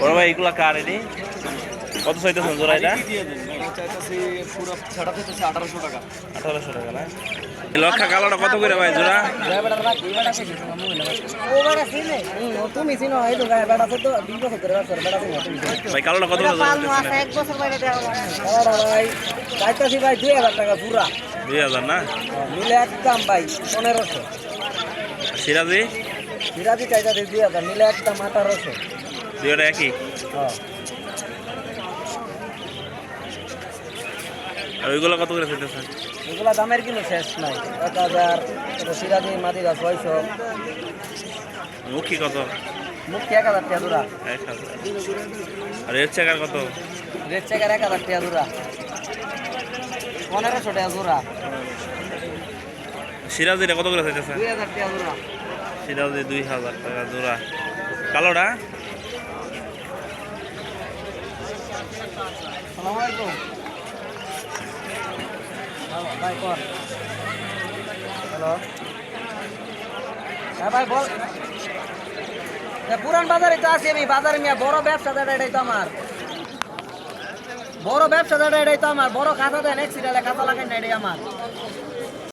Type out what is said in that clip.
বড় ভাই এগুলা কার এটি? কত চাইতেছেন জোড়া এটা আঠারোশো টাকা না? লক্ষা কালোটা কত করে ভাই জোড়া? ভাই কালোটা কত ভাই দুই হাজার টাকা পুরা দুই হাজার না? নিলে একদম ভাই পনেরোশো। সিরাজি? সিরাজি চাইতাছি দুই হাজার নিলে একদম আঠারোশো দুইটা একই? হ্যাঁ। আর ওইগুলো কত করে দামের কিন্তু শেষ নাই। এক হাজার সিরাজি মাদিরা ছয়শো। মুখী কত? মুখে এক হাজার টাকা দূরা। এক হাজার। আর এর চেকার কত? রেড চেকার এক হাজার টাকা দূরা। পনেরোশো টাকা দূরা। সিরাজিটা কত করে চাইতেছেন দুই হাজার টাকা দূরা। সিরাজি দুই হাজার টাকা জোড়া। কালোটা? হ্যাঁ পুরান বাজারে তো আছি আমি, বাজারে মিয়া, বড় ব্যবসা দাদা এটাই তো আমার। বড় ব্যবসা দাদা এটাই তো আমার। বড় খাতা দেন, এক সিরিয়ালে খাতা লাগাই না, এটাই আমার।